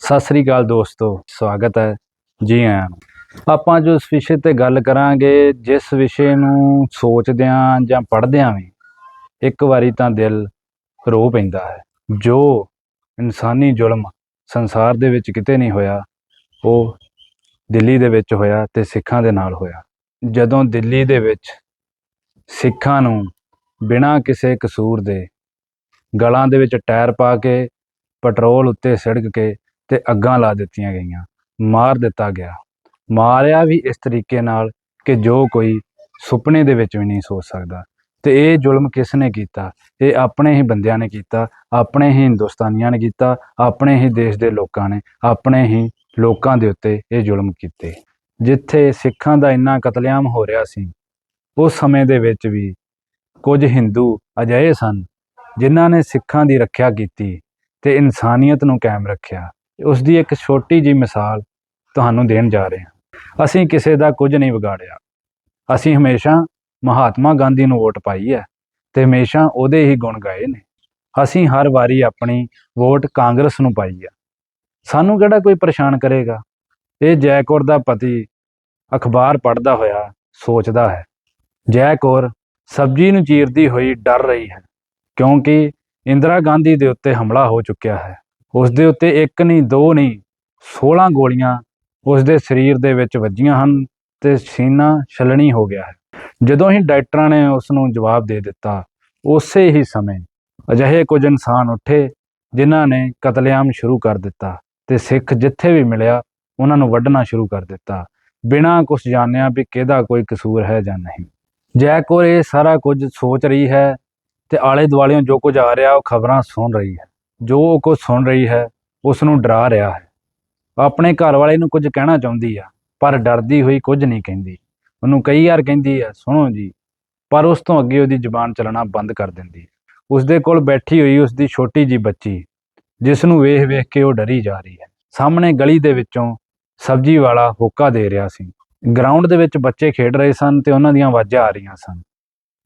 ਸਤਿ ਸ੍ਰੀ ਅਕਾਲ ਦੋਸਤੋ, ਸਵਾਗਤ ਹੈ ਜੀ ਆਇਆਂ ਆਪਾਂ ਜੋ ਇਸ ਵਿਸ਼ੇ ਤੇ ਗੱਲ ਕਰਾਂਗੇ, ਜਿਸ ਵਿਸ਼ੇ ਨੂੰ ਸੋਚਦਿਆਂ ਜਾਂ ਪੜ੍ਹਦਿਆਂ ਵੀ, ਇੱਕ ਵਾਰੀ ਤਾਂ ਦਿਲ ਰੋ ਪੈਂਦਾ ਹੈ। ਜੋ ਇਨਸਾਨੀ ਜ਼ੁਲਮ ਸੰਸਾਰ ਦੇ ਵਿੱਚ ਕਿਤੇ ਨਹੀਂ ਹੋਇਆ, ਉਹ ਦਿੱਲੀ ਦੇ ਵਿੱਚ ਹੋਇਆ ਤੇ ਸਿੱਖਾਂ ਦੇ ਨਾਲ ਹੋਇਆ। ਜਦੋਂ ਦਿੱਲੀ ਦੇ ਵਿੱਚ ਸਿੱਖਾਂ ਨੂੰ ਬਿਨਾਂ ਕਿਸੇ ਕਸੂਰ ਦੇ ਗਲਾਂ ਦੇ ਵਿੱਚ ਟਾਇਰ ਪਾ ਕੇ, ਪੈਟਰੋਲ ਉੱਤੇ ਸੜਕ ਕੇ ਤੇ ਅੱਗਾਂ ਲਾ ਦਿੱਤੀਆਂ ਗਈਆਂ, ਮਾਰ ਦਿੱਤਾ ਗਿਆ। ਮਾਰਿਆ ਵੀ ਇਸ ਤਰੀਕੇ ਨਾਲ ਕਿ ਜੋ ਕੋਈ ਸੁਪਨੇ ਦੇ ਵਿੱਚ ਵੀ ਨਹੀਂ ਸੋਚ ਸਕਦਾ। ਤੇ ਇਹ ਜ਼ੁਲਮ ਕਿਸ ਨੇ ਕੀਤਾ? ਇਹ ਆਪਣੇ ਹੀ ਬੰਦਿਆਂ ਨੇ ਕੀਤਾ, ਆਪਣੇ ਹੀ ਹਿੰਦੁਸਤਾਨੀਆਂ ਨੇ ਕੀਤਾ, ਆਪਣੇ ਹੀ ਦੇਸ਼ ਦੇ ਲੋਕਾਂ ਨੇ, ਆਪਣੇ ਹੀ ਲੋਕਾਂ ਦੇ ਉੱਤੇ ਇਹ ਜ਼ੁਲਮ ਕੀਤੇ। ਜਿੱਥੇ ਸਿੱਖਾਂ ਦਾ ਇੰਨਾ ਕਤਲੇਆਮ ਹੋ ਰਿਹਾ ਸੀ, ਉਸ ਸਮੇਂ ਦੇ ਵਿੱਚ ਵੀ ਕੁਝ ਹਿੰਦੂ ਅਜਿਹੇ ਸਨ, ਜਿਨ੍ਹਾਂ ਨੇ ਸਿੱਖਾਂ ਦੀ ਰੱਖਿਆ ਕੀਤੀ ਤੇ ਇਨਸਾਨੀਅਤ ਨੂੰ ਕਾਇਮ ਰੱਖਿਆ। ਉਸ ਦੀ ਇੱਕ ਛੋਟੀ ਜੀ ਮਿਸਾਲ ਤੁਹਾਨੂੰ ਦੇਣ ਜਾ ਰਹੇ ਹਾਂ। ਅਸੀਂ ਕਿਸੇ ਦਾ ਕੁਝ ਨਹੀਂ ਵਿਗਾੜਿਆ। ਅਸੀਂ ਹਮੇਸ਼ਾ ਮਹਾਤਮਾ ਗਾਂਧੀ ਨੂੰ ਵੋਟ ਪਾਈ ਹੈ ਤੇ ਹਮੇਸ਼ਾ ਉਹਦੇ ਹੀ ਗੁਣ ਗਾਏ ਨੇ। ਅਸੀਂ ਹਰ ਵਾਰੀ ਆਪਣੀ ਵੋਟ ਕਾਂਗਰਸ ਨੂੰ ਪਾਈ ਹੈ। ਸਾਨੂੰ ਕਿਹੜਾ ਕੋਈ ਪਰੇਸ਼ਾਨ ਕਰੇਗਾ? ਇਹ ਜੈਕੌਰ ਦਾ ਪਤੀ ਅਖਬਾਰ ਪੜ੍ਹਦਾ ਹੋਇਆ, ਸੋਚਦਾ ਹੈ। ਜੈਕੌਰ ਸਬਜ਼ੀ ਨੂੰ ਚੀਰਦੀ ਹੋਈ ਡਰ ਰਹੀ ਹੈ ਕਿਉਂਕਿ ਇੰਦਰਾ ਗਾਂਧੀ ਦੇ ਉੱਤੇ ਹਮਲਾ ਹੋ ਚੁੱਕਿਆ ਹੈ। ਉਸ ਦੇ ਉੱਤੇ ਇੱਕ ਨਹੀਂ, ਦੋ ਨਹੀਂ 16 ਗੋਲੀਆਂ ਉਸ ਦੇ ਸਰੀਰ ਦੇ ਵਿੱਚ ਵੱਜੀਆਂ ਹਨ ਤੇ ਸੀਨਾ ਛਲਣੀ ਹੋ ਗਿਆ ਹੈ। ਜਦੋਂ ਹੀ ਡਾਕਟਰਾਂ ਨੇ ਉਸ ਨੂੰ ਜਵਾਬ ਦੇ ਦਿੱਤਾ, ਉਸੇ ਹੀ ਸਮੇਂ ਅਜਿਹੇ ਕੁਝ ਇਨਸਾਨ ਉੱਠੇ ਜਿਨ੍ਹਾਂ ਨੇ ਕਤਲੇਆਮ ਸ਼ੁਰੂ ਕਰ ਦਿੱਤਾ ਤੇ ਸਿੱਖ ਜਿੱਥੇ ਵੀ ਮਿਲਿਆ ਉਹਨਾਂ ਨੂੰ ਵੱਢਣਾ ਸ਼ੁਰੂ ਕਰ ਦਿੱਤਾ। ਬਿਨਾਂ ਕੁਝ ਜਾਣਿਆ ਵੀ ਕਿਹਦਾ ਕੋਈ ਕਸੂਰ ਹੈ ਜਾਂ ਨਹੀਂ। ਜੈਕੋਰ ਇਹ ਸਾਰਾ ਕੁਝ ਸੋਚ ਰਹੀ ਹੈ ਤੇ ਆਲੇ ਦੁਆਲਿਓਂ ਜੋ ਕੁਝ ਆ ਰਿਹਾ, ਉਹ ਖਬਰਾਂ ਸੁਣ ਰਹੀ ਹੈ। ਜੋ ਉਹ ਕੁਝ ਸੁਣ ਰਹੀ ਹੈ ਉਸ ਨੂੰ ਡਰਾ ਰਿਹਾ ਹੈ। ਆਪਣੇ ਘਰ ਵਾਲੇ ਨੂੰ ਕੁਝ ਕਹਿਣਾ ਚਾਹੁੰਦੀ ਆ, ਪਰ ਡਰਦੀ ਹੋਈ ਕੁਝ ਨਹੀਂ ਕਹਿੰਦੀ। ਉਹਨੂੰ ਕਈ ਵਾਰ ਕਹਿੰਦੀ ਆ, ਸੁਣੋ ਜੀ। ਪਰ ਉਸ ਤੋਂ ਅੱਗੇ ਉਹਦੀ ਜ਼ੁਬਾਨ ਚੱਲਣਾ ਬੰਦ ਕਰ ਦਿੰਦੀ। ਹੈ ਉਸ ਦੇ ਕੋਲ ਬੈਠੀ ਹੋਈ ਉਸ ਦੀ ਛੋਟੀ ਜੀ ਬੱਚੀ ਜਿਸ ਨੂੰ ਵੇਖ ਵੇਖ ਕੇ ਉਹ ਡਰੀ ਜਾ ਰਹੀ ਹੈ। ਸਾਹਮਣੇ ਗਲੀ ਦੇ ਵਿੱਚੋਂ ਸਬਜ਼ੀ ਵਾਲਾ ਹੋਕਾ ਦੇ ਰਿਹਾ ਸੀ। ਗਰਾਊਂਡ ਦੇ ਵਿੱਚ ਬੱਚੇ ਖੇਡ ਰਹੇ ਸਨ ਤੇ ਉਹਨਾਂ ਦੀਆਂ ਆਵਾਜ਼ਾਂ ਆ ਰਹੀਆਂ ਸਨ।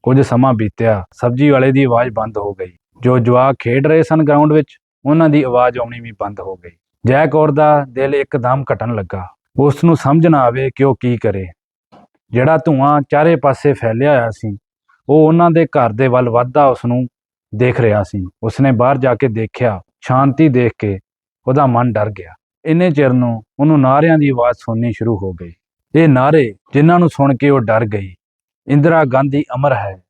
ਕੁਝ ਸਮਾਂ ਬੀਤਿਆ, ਸਬਜ਼ੀ ਵਾਲੇ ਦੀ ਆਵਾਜ਼ ਬੰਦ ਹੋ ਗਈ। ਜੋ ਜਵਾਕ ਖੇਡ ਰਹੇ ਸਨ ਗਰਾਊਂਡ ਵਿੱਚ, ਉਹਨਾਂ ਦੀ ਆਵਾਜ਼ ਆਉਣੀ ਵੀ ਬੰਦ ਹੋ ਗਈ। ਜੈ ਕੌਰ ਦਾ ਦਿਲ ਇੱਕਦਮ ਘਟਣ ਲੱਗਾ। ਉਸ ਨੂੰ ਸਮਝ ਨਾ ਆਵੇ ਕਿ ਉਹ ਕੀ ਕਰੇ। ਜਿਹੜਾ ਧੂਆਂ ਚਾਰੇ ਪਾਸੇ ਫੈਲਿਆ ਹੋਇਆ ਸੀ, ਉਹ ਉਹਨਾਂ ਦੇ ਘਰ ਦੇ ਵੱਲ ਵੱਧਦਾ ਉਸ ਨੂੰ ਦੇਖ ਰਿਹਾ ਸੀ। ਉਸਨੇ ਬਾਹਰ ਜਾ ਕੇ ਦੇਖਿਆ, ਸ਼ਾਂਤੀ ਦੇਖ ਕੇ ਉਹਦਾ ਮਨ ਡਰ ਗਿਆ। ਇੰਨੇ ਚਿਰ ਨੂੰ ਉਹਨੂੰ ਨਾਰਿਆਂ ਦੀ ਆਵਾਜ਼ ਸੁਣਨੀ ਸ਼ੁਰੂ ਹੋ ਗਈ। ਇਹ ਨਾਰੇ ਜਿਨ੍ਹਾਂ ਨੂੰ ਸੁਣ ਕੇ ਉਹ ਡਰ ਗਈ। ਇੰਦਰਾ ਗਾਂਧੀ ਅਮਰ ਹੈ।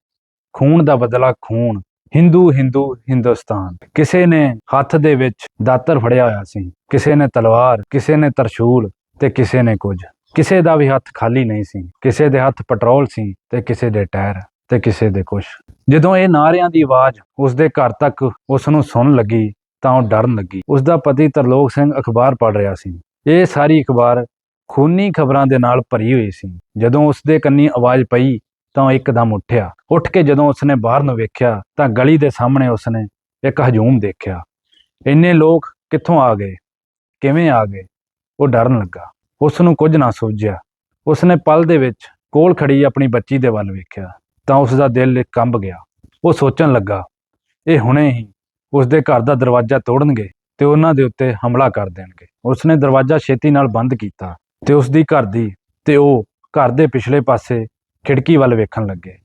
ਖੂਨ ਦਾ ਬਦਲਾ ਖੂਨ। ਹਿੰਦੂ ਹਿੰਦੂ, ਹਿੰਦੁਸਤਾਨ। ਕਿਸੇ ਨੇ ਹੱਥ ਦੇ ਵਿੱਚ ਦਾਤਰ ਫੜਿਆ ਹੋਇਆ ਸੀ, ਕਿਸੇ ਨੇ ਤਲਵਾਰ, ਕਿਸੇ ਨੇ ਤਰਸ਼ੂਲ ਤੇ ਕਿਸੇ ਨੇ ਕੁਝ। ਕਿਸੇ ਦਾ ਵੀ ਹੱਥ ਖਾਲੀ ਨਹੀਂ ਸੀ, ਕਿਸੇ ਦੇ ਹੱਥ ਪੈਟਰੋਲ ਸੀ ਤੇ ਕਿਸੇ ਦੇ ਟਾਇਰ ਤੇ ਕਿਸੇ ਦੇ ਕੁਝ। ਜਦੋਂ ਇਹ ਨਾਰਿਆਂ ਦੀ ਆਵਾਜ਼ ਉਸ ਦੇ ਘਰ ਤੱਕ ਉਸ ਨੂੰ ਸੁਣਨ ਲੱਗੀ ਤਾਂ ਉਹ ਡਰਨ ਲੱਗੀ। ਉਸ ਦਾ ਪਤੀ ਤਰਲੋਕ ਸਿੰਘ ਅਖਬਾਰ ਪੜ੍ਹ ਰਿਹਾ ਸੀ। ਇਹ ਸਾਰੀ ਅਖਬਾਰ ਖੂਨੀ ਖਬਰਾਂ ਦੇ ਨਾਲ ਭਰੀ ਹੋਈ ਸੀ। ਜਦੋਂ ਉਸ ਦੇ ਕੰਨੀ ਆਵਾਜ਼ ਪਈ ਤਾਂ ਉਹ ਇੱਕਦਮ ਉੱਠਿਆ। ਉੱਠ ਕੇ ਜਦੋਂ ਉਸਨੇ ਬਾਹਰ ਨੂੰ ਵੇਖਿਆ, ਤਾਂ ਗਲੀ ਦੇ ਸਾਹਮਣੇ ਉਸਨੇ ਇੱਕ ਹਜੂਮ ਦੇਖਿਆ। ਇੰਨੇ ਲੋਕ ਕਿੱਥੋਂ ਆ ਗਏ? ਕਿਵੇਂ ਆ ਗਏ? ਉਹ ਡਰਨ ਲੱਗਾ। ਉਸ ਨੂੰ ਕੁਝ ਨਾ ਸੋਝਿਆ। ਉਸਨੇ ਪਲ ਦੇ ਵਿੱਚ ਕੋਲ ਖੜੀ ਆਪਣੀ ਬੱਚੀ ਦੇ ਵੱਲ ਵੇਖਿਆ, ਤਾਂ ਉਸ ਦਾ ਦਿਲ ਕੰਬ ਗਿਆ। ਉਹ ਸੋਚਣ ਲੱਗਾ, ਇਹ ਹੁਣੇ ਹੀ ਉਸ ਦੇ ਘਰ ਦਾ ਦਰਵਾਜ਼ਾ ਤੋੜਨਗੇ ਤੇ ਉਹਨਾਂ ਦੇ ਉੱਤੇ ਹਮਲਾ ਕਰ ਦੇਣਗੇ। ਉਸਨੇ ਦਰਵਾਜ਼ਾ ਛੇਤੀ ਨਾਲ ਬੰਦ ਕੀਤਾ ਤੇ ਉਸ ਦੀ ਘਰ ਦੀ ਤੇ ਉਹ ਘਰ ਦੇ ਪਿਛਲੇ ਪਾਸੇ ਖਿੜਕੀ ਵੱਲ ਵੇਖਣ ਲੱਗੇ।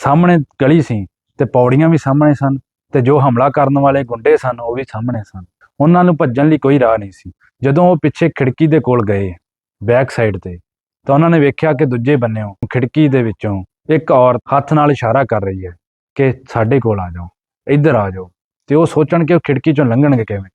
ਸਾਹਮਣੇ ਗਲੀ ਸੀ ਤੇ ਪੌੜੀਆਂ ਵੀ ਸਾਹਮਣੇ ਸਨ ਤੇ ਜੋ ਹਮਲਾ ਕਰਨ ਵਾਲੇ ਗੁੰਡੇ ਸਨ ਉਹ ਵੀ ਸਾਹਮਣੇ ਸਨ। ਉਹਨਾਂ ਨੂੰ ਭੱਜਣ ਲਈ ਕੋਈ ਰਾਹ ਨਹੀਂ ਸੀ। ਜਦੋਂ ਉਹ ਪਿੱਛੇ ਖਿੜਕੀ ਦੇ ਕੋਲ ਗਏ, ਬੈਕ ਸਾਈਡ ਤੇ, ਤਾਂ ਉਹਨਾਂ ਨੇ ਵੇਖਿਆ ਕਿ ਦੂਜੇ ਬੰਨਿਓਂ ਖਿੜਕੀ ਦੇ ਵਿੱਚੋਂ ਇੱਕ ਔਰਤ ਹੱਥ ਨਾਲ ਇਸ਼ਾਰਾ ਕਰ ਰਹੀ ਹੈ ਕਿ ਸਾਡੇ ਕੋਲ ਆ ਜਾਓ, ਇੱਧਰ ਆ ਜਾਓ। ਤੇ ਉਹ ਸੋਚਣ ਕਿ ਉਹ ਖਿੜਕੀ ਚੋਂ ਲੰਘਣਗੇ ਕਿਵੇਂ।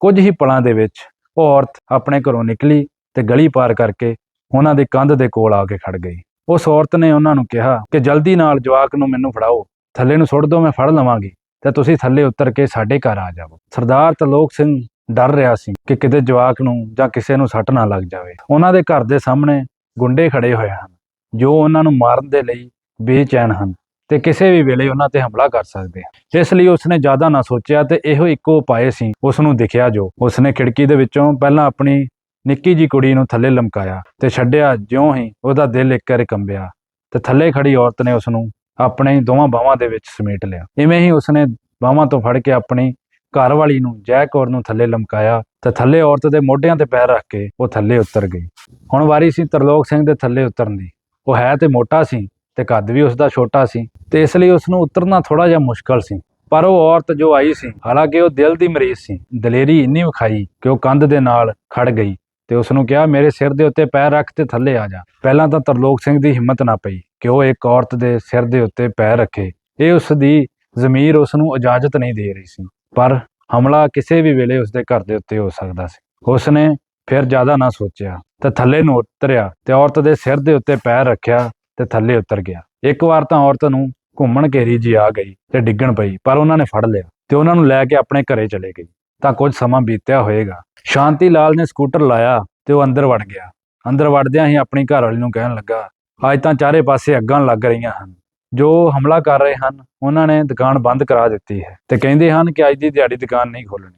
ਕੁਝ ਹੀ ਪਲਾਂ ਦੇ ਵਿੱਚ ਉਹ ਔਰਤ ਆਪਣੇ ਘਰੋਂ ਨਿਕਲੀ ਤੇ ਗਲੀ ਪਾਰ ਕਰਕੇ ਉਹਨਾਂ ਦੇ ਕੰਧ ਦੇ ਕੋਲ ਆ ਕੇ ਖੜ ਗਈ। ਉਸ ਔਰਤ ਨੇ ਉਹਨਾਂ ਨੂੰ ਕਿਹਾ ਕਿ ਜਲਦੀ ਨਾਲ ਜਵਾਕ ਨੂੰ ਮੈਨੂੰ ਫੜਾਓ, ਥੱਲੇ ਨੂੰ ਸੁੱਟ ਦਿਓ, ਮੈਂ ਫੜ ਲਵਾਂਗੀ, ਤੇ ਤੁਸੀਂ ਥੱਲੇ ਉਤਰ ਕੇ ਸਾਡੇ ਘਰ ਆ ਜਾਵੋ। ਸਰਦਾਰ ਤਲੋਕ ਸਿੰਘ ਡਰ ਰਿਹਾ ਸੀ ਕਿ ਕਿਤੇ ਜਵਾਕ ਨੂੰ ਜਾਂ ਕਿਸੇ ਨੂੰ ਸੱਟ ਨਾ ਲੱਗ ਜਾਵੇ। ਉਹਨਾਂ ਦੇ ਘਰ ਦੇ ਸਾਹਮਣੇ ਗੁੰਡੇ ਖੜੇ ਹੋਏ ਹਨ, ਜੋ ਉਹਨਾਂ ਨੂੰ ਮਾਰਨ ਦੇ ਲਈ ਬੇਚੈਨ ਹਨ ਤੇ ਕਿਸੇ ਵੀ ਵੇਲੇ ਉਹਨਾਂ ਤੇ ਹਮਲਾ ਕਰ ਸਕਦੇ ਆ ਇਸ ਲਈ ਉਸਨੇ ਜ਼ਿਆਦਾ ਨਾ ਸੋਚਿਆ ਤੇ ਇਹੋ ਇੱਕੋ ਉਪਾਅ ਸੀ ਉਸ ਨੂੰ ਦਿਖਿਆ ਜੋ ਉਸਨੇ ਖਿੜਕੀ ਦੇ ਵਿੱਚੋਂ ਪਹਿਲਾਂ ਆਪਣੀ ਨਿੱਕੀ ਜੀ ਕੁੜੀ ਨੂੰ ਥੱਲੇ ਲਮਕਾਇਆ ਤੇ ਛੱਡਿਆ ਜਿਉਂ ਹੀ ਉਹਦਾ ਦਿਲ ਇੱਕ ਵਾਰ ਕੰਬਿਆ ਤੇ ਥੱਲੇ ਖੜੀ ਔਰਤ ਨੇ ਉਸ ਨੂੰ ਆਪਣੇ ਦੋਵਾਂ ਬਾਹਾਂ ਦੇ ਵਿੱਚ ਸਮੇਟ ਲਿਆ। ਇਵੇਂ ਹੀ ਉਸਨੇ ਬਾਹਾਂ ਤੋਂ ਫੜ ਕੇ ਆਪਣੀ ਘਰ ਵਾਲੀ ਨੂੰ, ਜੈ ਕੌਰ ਨੂੰ ਥੱਲੇ ਲਮਕਾਇਆ ਤੇ ਥੱਲੇ ਔਰਤ ਦੇ ਮੋਢਿਆਂ ਤੇ ਪੈਰ ਰੱਖ ਕੇ ਉਹ ਥੱਲੇ ਉਤਰ ਗਈ। ਹੁਣ ਵਾਰੀ ਸੀ ਤਰਲੋਕ ਸਿੰਘ ਦੇ ਥੱਲੇ ਉਤਰਨ ਦੀ। ਉਹ ਹੈ ਤੇ ਮੋਟਾ ਸੀ ਤੇ ਕੱਦ ਵੀ ਉਸ ਦਾ ਛੋਟਾ ਸੀ ਤੇ ਇਸ ਲਈ ਉਸ ਨੂੰ ਉਤਰਨਾ ਥੋੜਾ ਜਿਹਾ ਮੁਸ਼ਕਲ ਸੀ। ਪਰ ਉਹ ਔਰਤ ਜੋ ਆਈ ਸੀ, ਹਾਲਾਂਕਿ ਉਹ ਦਿਲ ਦੀ ਮਰੀਜ਼ ਸੀ। ਦਲੇਰੀ ਇੰਨੀ ਵਿਖਾਈ ਕਿ ਉਹ ਕੰਧ ਦੇ ਨਾਲ ਖੜ ਗਈ। ਤੇ ਉਸ ਨੂੰ ਕਿਹਾ, ਮੇਰੇ ਸਿਰ ਦੇ ਉੱਤੇ ਪੈਰ ਰੱਖ ਤੇ ਥੱਲੇ ਆ ਜਾ। ਪਹਿਲਾਂ ਤਾਂ ਤਰਲੋਕ ਸਿੰਘ ਦੀ ਹਿੰਮਤ ਨਾ ਪਈ ਕਿ ਉਹ ਇੱਕ ਔਰਤ ਦੇ ਸਿਰ ਦੇ ਉੱਤੇ ਪੈਰ ਰੱਖੇ। ਇਹ ਉਸ ਦੀ ਜ਼ਮੀਰ ਉਸ ਨੂੰ ਇਜਾਜ਼ਤ ਨਹੀਂ ਦੇ ਰਹੀ ਸੀ, ਪਰ ਹਮਲਾ ਕਿਸੇ ਵੀ ਵੇਲੇ ਉਸ ਦੇ ਘਰ ਦੇ ਉੱਤੇ ਹੋ ਸਕਦਾ ਸੀ। ਉਸ ਨੇ ਫਿਰ ਜ਼ਿਆਦਾ ਨਾ ਸੋਚਿਆ ਤੇ ਥੱਲੇ ਨੂੰ ਉਤਰਿਆ ਤੇ ਔਰਤ ਦੇ ਸਿਰ ਦੇ ਉੱਤੇ ਪੈਰ ਰੱਖਿਆ ਤੇ ਥੱਲੇ ਉਤਰ ਗਿਆ। ਇੱਕ ਵਾਰ ਤਾਂ ਔਰਤ ਨੂੰ ਘੁੰਮਣ ਘੇਰੀ ਜੀ ਆ ਗਈ ਤੇ ਡਿੱਗਣ ਪਈ, ਪਰ ਉਹਨਾਂ ਨੇ ਫੜ ਲਿਆ ਤੇ ਉਹਨਾਂ ਨੂੰ ਲੈ ਕੇ ਆਪਣੇ ਘਰੇ ਚਲੇ ਗਈ। ਤਾਂ ਕੁਝ ਸਮਾਂ ਬੀਤਿਆ ਹੋਏਗਾ। ਸ਼ਾਂਤੀ ਲਾਲ ਨੇ ਸਕੂਟਰ ਲਾਇਆ ਤੇ ਉਹ ਅੰਦਰ ਵੜ ਗਿਆ। ਅੰਦਰ ਵੜਦਿਆਂ ਹੀ ਆਪਣੀ ਘਰ ਵਾਲੀ ਨੂੰ ਕਹਿਣ ਲੱਗਾ, ਅੱਜ ਤਾਂ ਚਾਰੇ ਪਾਸੇ ਅੱਗਾਂ ਲੱਗ ਰਹੀਆਂ ਹਨ। ਜੋ ਹਮਲਾ ਕਰ ਰਹੇ ਹਨ, ਉਹਨਾਂ ਨੇ ਦੁਕਾਨ ਬੰਦ ਕਰਾ ਦਿੱਤੀ ਹੈ। ਤੇ ਕਹਿੰਦੇ ਹਨ ਕਿ ਅੱਜ ਦੀ ਦਿਹਾੜੀ ਦੁਕਾਨ ਨਹੀਂ ਖੋਲਣੀ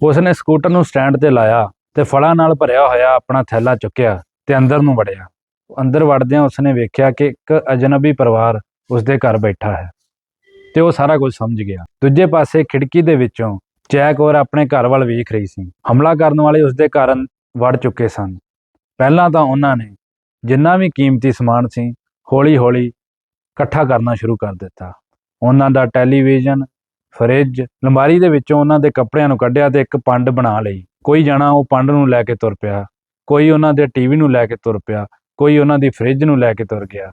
ਉਸ ਨੇ ਸਕੂਟਰ ਨੂੰ ਸਟੈਂਡ ਤੇ ਲਾਇਆ ਤੇ ਫਲਾਂ ਨਾਲ ਭਰਿਆ ਹੋਇਆ ਆਪਣਾ ਥੈਲਾ ਚੁੱਕਿਆ ਤੇ ਅੰਦਰ ਨੂੰ ਵੜਿਆ। ਅੰਦਰ ਵੜਦਿਆਂ ਉਸਨੇ ਵੇਖਿਆ ਕਿ ਇੱਕ ਅਜਨਬੀ ਪਰਿਵਾਰ ਉਸਦੇ ਘਰ ਬੈਠਾ ਹੈ ਤੇ ਉਹ ਸਾਰਾ ਕੁਝ ਸਮਝ ਗਿਆ। ਦੂਜੇ ਪਾਸੇ ਖਿੜਕੀ ਦੇ ਵਿੱਚੋਂ ਜੈਕ ਔਰ ਆਪਣੇ ਘਰ ਵੱਲ ਵੇਖ ਰਹੀ ਸੀ। ਹਮਲਾ ਕਰਨ ਵਾਲੇ ਉਸਦੇ ਘਰ ਅੰ- ਵੜ ਚੁੱਕੇ ਸਨ। ਪਹਿਲਾਂ ਤਾਂ ਉਹਨਾਂ ਨੇ ਜਿੰਨਾ ਵੀ ਕੀਮਤੀ ਸਮਾਨ ਸੀ, ਹੌਲੀ-ਹੌਲੀ ਇਕੱਠਾ ਕਰਨਾ ਸ਼ੁਰੂ ਕਰ ਦਿੱਤਾ। ਉਹਨਾਂ ਦਾ ਟੈਲੀਵਿਜ਼ਨ, ਫਰਿੱਜ ਲੰਬਾਰੀ ਦੇ ਵਿੱਚੋਂ ਉਹਨਾਂ ਦੇ ਕੱਪੜਿਆਂ ਨੂੰ ਕੱਢਿਆ ਤੇ ਇੱਕ ਪੰਡ ਬਣਾ ਲਈ। ਕੋਈ ਜਣਾ ਉਹ ਪੰਡ ਨੂੰ ਲੈ ਕੇ ਤੁਰ ਪਿਆ, ਕੋਈ ਉਹਨਾਂ ਦੇ ਟੀਵੀ ਨੂੰ ਲੈ ਕੇ ਤੁਰ ਪਿਆ, ਕੋਈ ਉਹਨਾਂ ਦੀ ਫਰਿੱਜ ਨੂੰ ਲੈ ਕੇ ਤੁਰ ਗਿਆ।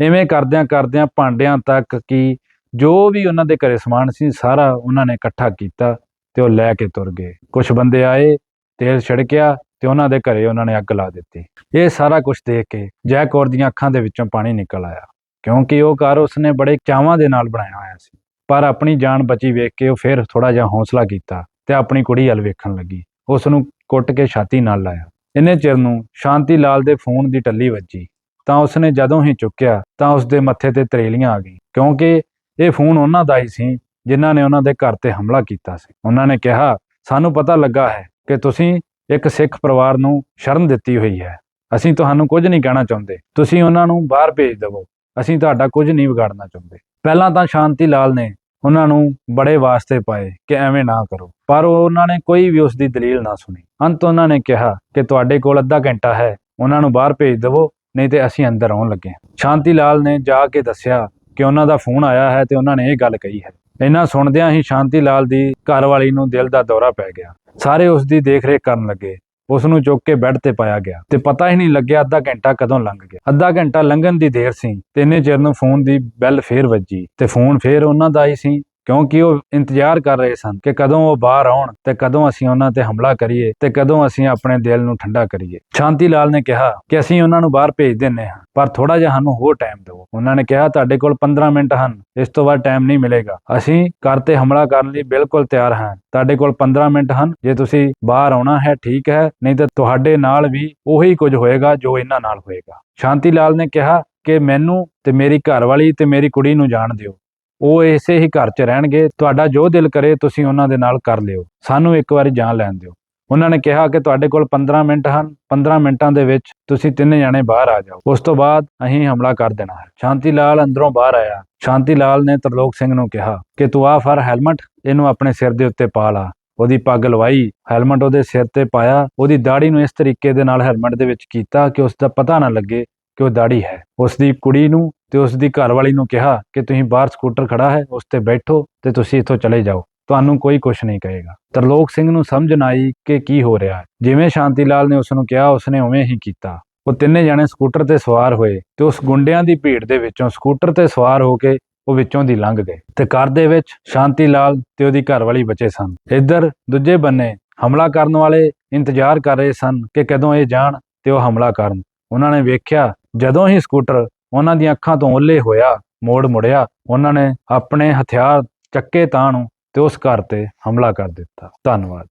ਐਵੇਂ ਕਰਦਿਆਂ ਕਰਦਿਆਂ ਭਾਂਡਿਆਂ ਤੱਕ ਕਿ ਜੋ ਵੀ ਉਹਨਾਂ ਦੇ ਘਰੇ ਸਮਾਨ ਸੀ, ਸਾਰਾ ਉਹਨਾਂ ਨੇ ਇਕੱਠਾ ਕੀਤਾ। ਤੇ ਉਹ ਲੈ ਕੇ ਤੁਰ ਗਏ। ਕੁਝ ਬੰਦੇ ਆਏ, ਤੇਲ ਛਿੜਕਿਆ ਤੇ ਉਹਨਾਂ ਦੇ ਘਰੇ ਉਹਨਾਂ ਨੇ ਅੱਗ ਲਾ ਦਿੱਤੀ। ਇਹ ਸਾਰਾ ਕੁਝ ਦੇਖ ਕੇ ਜੈ ਕੌਰ ਦੀਆਂ ਅੱਖਾਂ ਦੇ ਵਿੱਚੋਂ ਪਾਣੀ ਨਿਕਲ ਆਇਆ, ਕਿਉਂਕਿ ਉਹ ਘਰ ਉਸਨੇ ਬੜੇ ਚਾਵਾਂ ਦੇ ਨਾਲ ਬਣਾਇਆ ਹੋਇਆ ਸੀ। ਪਰ ਆਪਣੀ ਜਾਨ ਬਚੀ ਵੇਖ ਕੇ ਉਹ ਫਿਰ ਥੋੜਾ ਜਿਹਾ ਹੌਸਲਾ ਕੀਤਾ ਤੇ ਆਪਣੀ ਕੁੜੀ ਵੱਲ ਵੇਖਣ ਲੱਗੀ। ਉਸ ਨੂੰ ਕੁੱਟ ਕੇ ਛਾਤੀ ਨਾਲ ਲਾਇਆ। ਇੰਨੇ ਚਿਰ ਨੂੰ ਸ਼ਾਂਤੀ ਲਾਲ ਦੇ ਫੋਨ ਦੀ ਟੱਲੀ ਵੱਜੀ। ਤਾਂ ਉਸਨੇ ਜਦੋਂ ਹੀ ਚੁੱਕਿਆ ਤਾਂ ਉਸਦੇ ਮੱਥੇ ਤੇ ਤਰੇਲੀਆਂ ਆ ਗਈ ਕਿਉਂਕਿ ਇਹ ਫੋਨ ਉਹਨਾਂ ਦਾ ਹੀ ਸੀ ਜਿਨ੍ਹਾਂ ਨੇ ਉਹਨਾਂ ਦੇ ਘਰ ਤੇ ਹਮਲਾ ਕੀਤਾ ਸੀ। ਉਹਨਾਂ ਨੇ ਕਿਹਾ, ਸਾਨੂੰ ਪਤਾ ਲੱਗਾ ਹੈ ਕਿ ਤੁਸੀਂ ਇੱਕ ਸਿੱਖ ਪਰਿਵਾਰ ਨੂੰ ਸ਼ਰਨ ਦਿੱਤੀ ਹੋਈ ਹੈ। ਅਸੀਂ ਤੁਹਾਨੂੰ ਕੁਝ ਨਹੀਂ ਕਹਿਣਾ ਚਾਹੁੰਦੇ। ਤੁਸੀਂ ਉਹਨਾਂ ਨੂੰ ਬਾਹਰ ਭੇਜ ਦਿਵੋ। ਅਸੀਂ ਤੁਹਾਡਾ ਕੁਝ ਨਹੀਂ ਵਿਗਾੜਨਾ ਚਾਹੁੰਦੇ। ਪਹਿਲਾਂ ਤਾਂ ਸ਼ਾਂਤੀ ਲਾਲ ਨੇ ਉਹਨਾਂ ਨੂੰ ਬੜੇ ਵਾਸਤੇ ਪਾਏ ਕਿ ਐਵੇਂ ਨਾ ਕਰੋ। ਪਰ ਉਹ ਉਹਨਾਂ ਨੇ ਕੋਈ ਵੀ ਉਸ ਦੀ ਦਲੀਲ ਨਾ ਸੁਣੀ। ਅੰਤ ਉਹਨਾਂ ਨੇ ਕਿਹਾ ਕਿ ਤੁਹਾਡੇ ਕੋਲ ਅੱਧਾ ਘੰਟਾ ਹੈ। ਉਹਨਾਂ ਨੂੰ ਬਾਹਰ ਭੇਜ ਦਿਵੋ, ਨਹੀਂ ਤੇ ਅਸੀਂ ਅੰਦਰ ਆਉਣ ਲੱਗੇ ਸ਼ਾਂਤੀ ਲਾਲ ਨੇ ਜਾ ਕੇ ਦੱਸਿਆ ਕਿ ਉਹਨਾਂ ਦਾ ਫੋਨ ਆਇਆ ਹੈ ਤੇ ਉਹਨਾਂ ਨੇ ਇਹ ਗੱਲ ਕਹੀ ਹੈ ਇਹਨਾਂ ਸੁਣਦਿਆਂ ਹੀ ਸ਼ਾਂਤੀ ਲਾਲ ਦੀ ਘਰ ਵਾਲੀ ਨੂੰ ਦਿਲ ਦਾ ਦੌਰਾ ਪੈ ਗਿਆ। ਸਾਰੇ ਉਸ ਦੀ ਦੇਖਰੇਖ ਕਰਨ ਲੱਗੇ। ਉਸ ਨੂੰ ਚੁੱਕ ਕੇ ਬੈੱਡ ਤੇ ਪਾਇਆ ਗਿਆ ਤੇ ਪਤਾ ਹੀ ਨਹੀਂ ਲੱਗਿਆ ਅੱਧਾ ਘੰਟਾ ਕਦੋਂ ਲੰਘ ਗਿਆ। ਅੱਧਾ ਘੰਟਾ ਲੰਘਣ ਦੀ ਦੇਰ ਸੀ ਤੇ ਇੰਨੇ ਚਿਰ ਨੂੰ ਫੋਨ ਦੀ ਬੈਲ ਫੇਰ ਵੱਜੀ ਤੇ ਫੋਨ ਫੇਰ ਉਹਨਾਂ ਦਾ ਹੀ ਸੀ ਕਿਉਂਕਿ ਉਹ ਇੰਤਜ਼ਾਰ ਕਰ ਰਹੇ ਸਨ ਕਿ ਕਦੋਂ ਉਹ ਬਾਹਰ ਆਉਣ ਤੇ ਕਦੋਂ ਅਸੀਂ ਉਹਨਾਂ ਤੇ ਹਮਲਾ ਕਰੀਏ ਤੇ ਕਦੋਂ ਅਸੀਂ ਆਪਣੇ ਦਿਲ ਨੂੰ ਠੰਡਾ ਕਰੀਏ। ਸ਼ਾਂਤੀ ਲਾਲ ਨੇ ਕਿਹਾ ਕਿ ਅਸੀਂ ਉਹਨਾਂ ਨੂੰ ਬਾਹਰ ਭੇਜ ਦਿੰਨੇ ਹਾਂ, ਪਰ ਥੋੜਾ ਜਿਹਾ ਸਾਨੂੰ ਹੋਰ ਟਾਈਮ ਦਿਓ। ਉਹਨਾਂ ਨੇ ਕਿਹਾ, ਤੁਹਾਡੇ ਕੋਲ 15 ਮਿੰਟ ਹਨ, ਇਸ ਤੋਂ ਬਾਅਦ ਟਾਈਮ ਨਹੀਂ ਮਿਲੇਗਾ। ਅਸੀਂ ਘਰ ਤੇ ਹਮਲਾ ਕਰਨ ਲਈ ਬਿਲਕੁਲ ਤਿਆਰ ਹਾਂ। ਤੁਹਾਡੇ ਕੋਲ 15 ਮਿੰਟ ਹਨ, ਜੇ ਤੁਸੀਂ ਬਾਹਰ ਆਉਣਾ ਹੈ, ਠੀਕ ਹੈ, ਨਹੀਂ ਤਾਂ ਤੁਹਾਡੇ ਨਾਲ ਵੀ ਉਹੀ ਕੁਝ ਹੋਏਗਾ ਜੋ ਇਹਨਾਂ ਨਾਲ ਹੋਏਗਾ। ਸ਼ਾਂਤੀ ਲਾਲ ਨੇ ਕਿਹਾ ਕਿ ਮੈਨੂੰ ਤੇ ਮੇਰੀ ਘਰ ਵਾਲੀ ਤੇ ਮੇਰੀ ਕੁੜੀ ਨੂੰ ਜਾਣ ਦਿਓ। ਉਹ ਇਸੇ ਹੀ ਘਰ 'ਚ ਰਹਿਣਗੇ। ਤੁਹਾਡਾ ਜੋ ਦਿਲ ਕਰੇ ਤੁਸੀਂ ਉਹਨਾਂ ਦੇ ਨਾਲ ਕਰ ਲਿਓ। ਸਾਨੂੰ ਇੱਕ ਵਾਰੀ ਜਾਣ ਲੈਣ ਦਿਓ। ਉਹਨਾਂ ਨੇ ਕਿਹਾ ਕਿ ਤੁਹਾਡੇ ਕੋਲ 15 ਮਿੰਟ ਹਨ। 15 ਮਿੰਟਾਂ ਦੇ ਵਿੱਚ ਤੁਸੀਂ ਤਿੰਨ ਜਾਣੇ ਬਾਹਰ ਆ ਜਾਓ। ਉਸ ਤੋਂ ਬਾਅਦ ਅਸੀਂ ਹਮਲਾ ਕਰ ਦੇਣਾ ਹੈ। ਸ਼ਾਂਤੀ ਲਾਲ ਅੰਦਰੋਂ ਬਾਹਰ ਆਇਆ। ਸ਼ਾਂਤੀ ਲਾਲ ਨੇ ਤਰਲੋਕ ਸਿੰਘ ਨੂੰ ਕਿਹਾ ਕਿ ਤੂੰ ਆ ਫਰ ਹੈਲਮਟ, ਇਹਨੂੰ ਆਪਣੇ ਸਿਰ ਦੇ ਉੱਤੇ ਪਾ ਲਾ। ਉਹਦੀ ਪੱਗ ਲਵਾਈ। ਹੈਲਮਟ ਉਹਦੇ ਸਿਰ ਤੇ ਪਾਇਆ। ਉਹਦੀ ਦਾੜੀ ਨੂੰ ਇਸ ਤਰੀਕੇ ਦੇ ਨਾਲ ਹੈਲਮਟ ਦੇ ਵਿੱਚ ਕੀਤਾ ਕਿ ਉਸ ਦਾ ਪਤਾ ਨਾ ਲੱਗੇ ਕਿ ਉਹ ਦਾੜੀ ਹੈ। ਉਸ ਦੀ ਕੁੜੀ ਨੂੰ ਤੇ ਉਸ ਦੀ ਘਰਵਾਲੀ ਨੂੰ ਕਿਹਾ ਕਿ ਤੁਸੀਂ ਬਾਹਰ ਸਕੂਟਰ ਖੜਾ ਹੈ, ਉਸ ਤੇ ਬੈਠੋ ਤੇ ਤੁਸੀਂ ਇੱਥੋਂ ਚਲੇ ਜਾਓ। ਤੁਹਾਨੂੰ ਕੋਈ ਕੁਝ ਨਹੀਂ ਕਹੇਗਾ। ਤਰਲੋਕ ਸਿੰਘ ਨੂੰ ਸਮਝ ਨਾ ਆਈ ਕਿ ਕੀ ਹੋ ਰਿਹਾ ਹੈ। ਜਿਵੇਂ ਸ਼ਾਂਤੀ ਲਾਲ ਨੇ ਉਸ ਨੂੰ ਕਿਹਾ, ਉਸਨੇ ਉਵੇਂ ਹੀ ਕੀਤਾ। ਉਹ ਤਿੰਨੇ ਜਣੇ ਸਕੂਟਰ ਤੇ ਸਵਾਰ ਹੋਏ ਤੇ ਉਸ ਗੁੰਡਿਆਂ ਦੀ ਭੀੜ ਦੇ ਵਿੱਚੋਂ ਸਕੂਟਰ ਤੇ ਸਵਾਰ ਹੋ ਕੇ ਉਹ ਵਿੱਚੋਂ ਦੀ ਲੰਘ ਗਏ ਤੇ ਘਰ ਦੇ ਵਿੱਚ ਸ਼ਾਂਤੀ ਲਾਲ ਤੇ ਉਹਦੀ ਘਰਵਾਲੀ ਬਚੇ ਸਨ। ਇੱਧਰ ਦੂਜੇ ਬੰਨੇ ਹਮਲਾ ਕਰਨ ਵਾਲੇ ਇੰਤਜ਼ਾਰ ਕਰ ਰਹੇ ਸਨ ਕਿ ਕਦੋਂ ਇਹ ਜਾਣ ਤੇ ਉਹ ਹਮਲਾ ਕਰਨ। ਉਹਨਾਂ ਨੇ ਵੇਖਿਆ ਜਦੋਂ ਹੀ ਸਕੂਟਰ ਉਹਨਾਂ ਦੀਆਂ ਅੱਖਾਂ ਤੋਂ ਓਲੇ ਹੋਇਆ, ਮੋੜ ਮੁੜਿਆ, ਉਹਨਾਂ ਨੇ ਆਪਣੇ ਹਥਿਆਰ ਚੱਕੇ ਤਾਂ ਨੂੰ ਤੇ ਉਸ ਘਰ ਤੇ ਹਮਲਾ ਕਰ ਦਿੱਤਾ। ਧੰਨਵਾਦ।